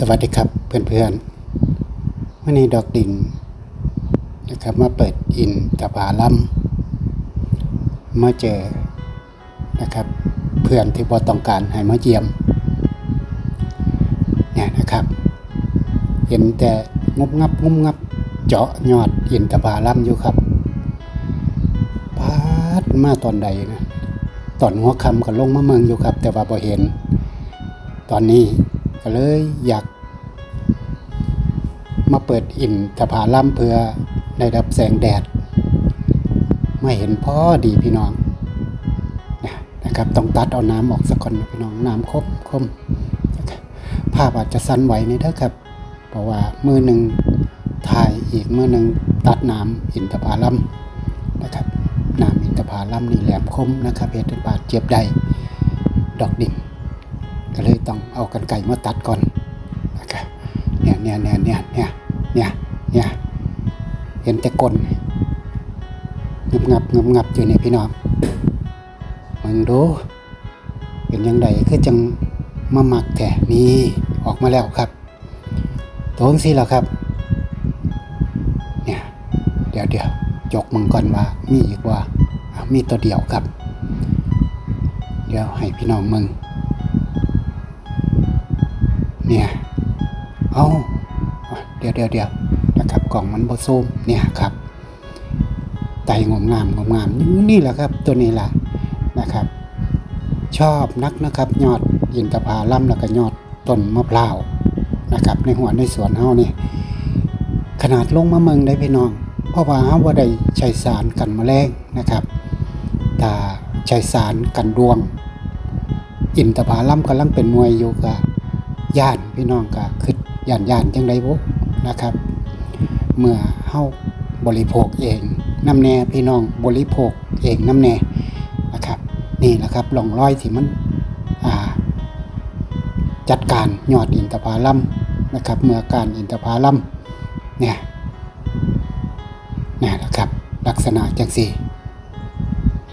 สวัสดีครับเพื่อนๆวันนี้ดอกดินนะครับมาเปิดอินตะพาลัมมาเจอนะครับเพื่อนที่บอต้องการให้มาเยี่ยมเนี่ยนะครับ เห็นแต่งบงับงบงับ เจาะยอดอินตะพาลัมอยู่ครับพาดมาตอนใดนะตอนหัวคำก็ลงมาเมืองอยู่ครับ แต่ว่าพอเห็น ตอนนี้ ก็เลยอยาก มาเปิดอินทผาล่ำเพื่อได้รับแสงแดดไม่เห็นพ่อดีพี่น้องนะครับต้องตัดเอาน้ำออกสักคนนพี่น้องน้ำคมคมภาพอาจจะสั้นไหวนี่เด้อครับ เพราะว่ามือหนึ่งถ่ายอีกมือหนึ่งตัดน้ำอินทผาล่ำนะครับน้ำอินทผาล่ำนี่แหลมคมนะครับเหตุให้บาดเจ็บใดดอกดิ่ง ก็เลยต้องเอากันไก่มาตัดก่อนนะครับเนี่ยเนี่ยเนี่ยเนี่ยเนี่ยเนี่ยเนี่ยเห็นแต่กลงับงับงับงับอยู่นี่พี่น้องมึงดูเป็นยังไงคือจังมาหมักแต่นี่ออกมาแล้วครับตรงสิแล้วครับ เนี่ยเดี๋ยวเดี๋ยวจกมึงก่อนว่ามีอีกว่ามีตัวเดียวครับ เดี๋ยวให้พี่น้องมึง เนี่ยเอาเดี๋ยวเดี๋ยวเดี๋ยวนะครับกล่องมันบซูมเนี่ยครับไตงมงามงมงามนี่แหละครับตัวนี้แหละนะครับ ชอบนักนะครับยอดยินตะพาล่ำแล้วก็ยอดต้นมะพร้าวนะครับ ในหัวในสวนเฮานี่ขนาดลงมาเมืองได้พี่น้อง เพราะว่าเฮาบ่าได้ใช้สารกันแมลงนะครับแต่ใช้สารกันดวง อินตะพาล่ำกำลังเป็นหน่วยอยู่กับ ย่านพี่น้องก็คือย้านย่านจังไดบ่นะครับ เมื่อเฮาบริโภคเองน้ำแน่พี่น้องบริโภคเองน้ำแน่นะครับนี่แหละครับร่องร้อยที่มันจัดการยอดอินทผลัมนะครับเมื่อการอินทผลัมเนี่ยนี่แหละครับลักษณะจังสี่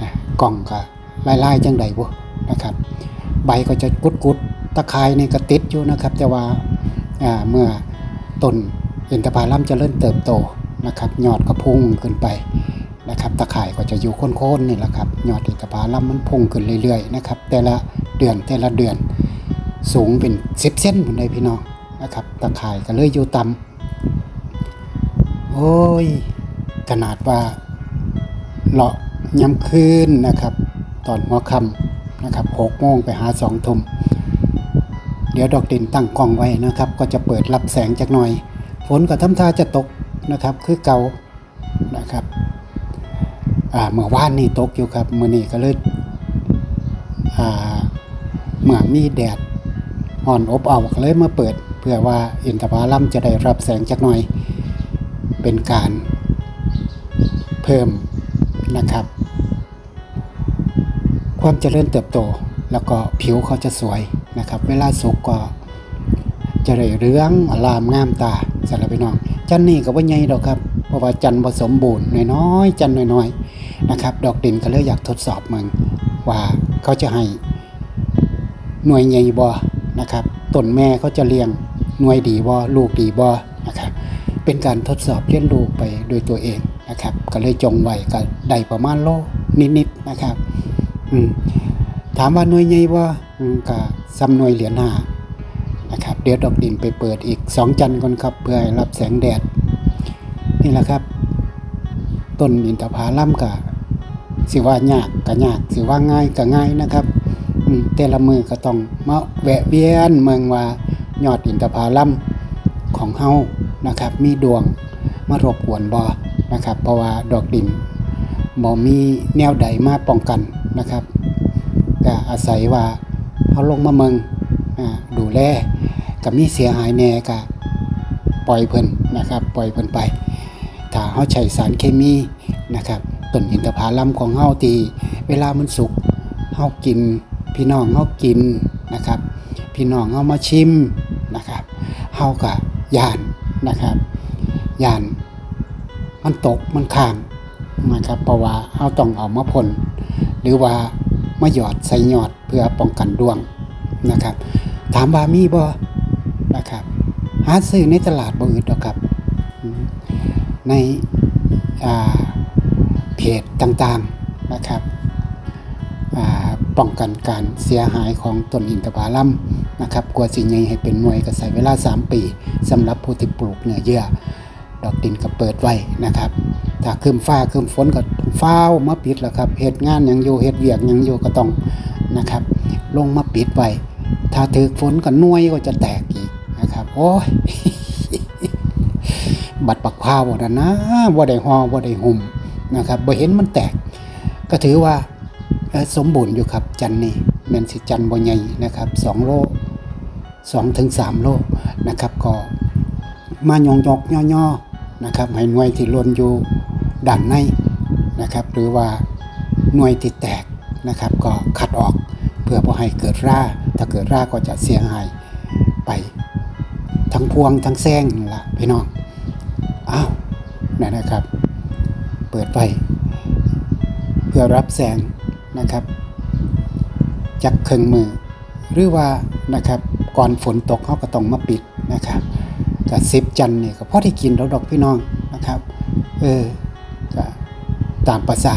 นะกล่องก็ไล่ๆจังใดบ่นะครับ ใบก็จะกุดๆ ตะไคร้นี่ก็ติดอยู่นะครับ แต่ว่าเมื่อต้นอินทผลัมจะเริ่มเติบโตนะครับยอดก็พุ่งขึ้นไปนะครับ ตะไคร้ก็จะอยู่โค่นๆนี่แหละครับยอดอินทผลัมมันพุ่งขึ้นเรื่อยๆนะครับแต่ละเดือนแต่ละเดือนสูงเป็นสิบเส้นบนใดพี่น้องนะครับตะไคร้ก็เลยอยู่ต่ำโอ้ย ขนาดว่าเลาะย้ำคืนนะครับ ตอนหัวค่ำนะครับหกโมงไปหาสองทุ่ม เดี๋ยวดอกดินตั้งกล้องไว้นะครับ ก็จะเปิดรับแสงจากหน่อย ฝนก็ทำท่าจะตกนะครับ คือเก่านะครับเมื่อวานนี่ตกอยู่ครับเมื่อนี้ก็เลยเมื่อมีแดดอ่อนอบอ้าวก็เลยมาเปิด เพื่อว่าอินทผลัมจะได้รับแสงจากหน่อย เป็นการเพิ่มนะครับ ความเจริญเติบโตแล้วก็ผิวเขาจะสวย นะครับ เวลาสุกก็จะได้เรืองอลามงามตาสำหรับพี่น้อง จันนี่ก็ว่าใหญ่ดอกครับ เพราะว่าจันผสมบูรณ์น้อยๆจันน้อยๆนะครับ ดอกดินก็เลยอยากทดสอบมึงว่าเขาจะให้หน่วยใหญ่บ่นะครับต้นแม่เขาจะเลี้ยงหน่วยดีบ่ลูกดีบ่นะครับเป็นการทดสอบเรียนรู้ไปโดยตัวเองนะครับ ก็เลยจงไว้ก็ได้ประมาณโลนิดๆนะครับอืมถามว่าหน่วยใหญ่ว่ ก็ซ้ำหน่วยเหรียญหานะครับเดี๋ยวดอกดินไปเปิดอีก 2 จันทร์ก่อนครับเพื่อให้รับแสงแดด นี่แหละครับ ต้นอินทผลัมกะสิว่ายากก็ยากสิว่าง่ายก็ง่ายนะครับแต่ละมือก็ต้องมาแวะเวียนเมืองว่ายอดอินทผลัมของเฮานะครับ มีดวงมารบกวนบ่นะครับ เพราะว่าดอกดินบ่มีแนวใดมาป้องกันนะครับก็อาศัยว่า เขาลงมาเมืองอดูแลก็มีเสียหายแน่ก็ปล่อยเพิ่นนะครับ ปล่อยเพิ่นไป ถ้าเขาใช้สารเคมีนะครับต้นอินทผลัมของเฮาตีเวลามันสุกเฮากิน พี่น้องเฮากินนะครับ พี่น้องเฮามาชิมนะครับเฮาก็ย่านนะครับยานมันตกมันข้ามนะครับเพราะว่าเฮาต้องเอามาพ่นหรือว่า มาหยอดใส่หยอดเพื่อป้องกันดวงนะครับ ถามว่ามีบ่นะครับหาซื้อในตลาดบ่อื่นดอกครับ ในเพจต่างๆนะครับป้องกันการเสียหายของต้นอินทผลัมนะครับกว่าสิใหญ่ให้เป็นหน่วยก็ใช้เวลา 3 ปีสำหรับผู้ที่ปลูกเนื้อเยื่อ ดอกดินก็เปิดไว้นะครับถ้าคืมฟ้าคืมฝนก็ฟ้าวมาปิดแล้วครับเฮ็ดงานยังอยู่เฮ็ดเวียกยังอยู่ก็ต้องนะครับ ลงมาปิดไว้ถ้าถือฝนก็น่วยก็จะแตกอีกนะครับโอ้ยบัดปักพร้าวบ่นั่นนะบ่ได้ฮอบ่ได้หุ่มนะครับบ่เห็นมันแตก ก็ถือว่าสมบูรณ์อยู่ครับจันนี่แมนสิจันบ่ใหญ่นะครับ2โล2ถึง3โลนะครับก็มายองยอกย่อๆนะครับให้หน่วยที่ล่นอยู่ ด้านในนะครับหรือว่าหน่วยที่แตกนะครับก็คัดออกเพื่อบ่ให้เกิดราถ้าเกิดราก็จะเสียหายไปทั้งพวงทั้งแซงนั่นละพี่น้องอ้าวนั่นนะครับ เปิดไฟเพื่อรับแสงนะครับจากเครื่องมือ หรือว่านะครับก่อนฝนตกเขาก็ต้องมาปิดนะครับกับซิบจันเนี่ก็พอได้กินแล้วดอกพี่น้องนะครับ เออ ตามภาษา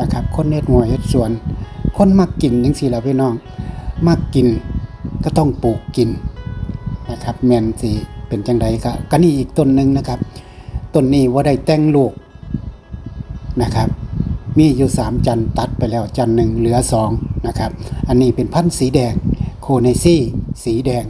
นะครับ คนเน็ดหัวเฮ็ดสวน คนมักกินจังซี่ล่ะพี่น้อง มักกินก็ต้องปลูกกินนะครับแมนสิเป็นจังไดก็ก็นี่อีกต้นหนึ่งนะครับต้นนี้ว่าได้แต่งลูกนะครับ มีอยู่สามจันตัดไปแล้วจันหนึ่งเหลือสองนะครับ อันนี้เป็นพันธุ์สีแดงโคเนซี่สีแดง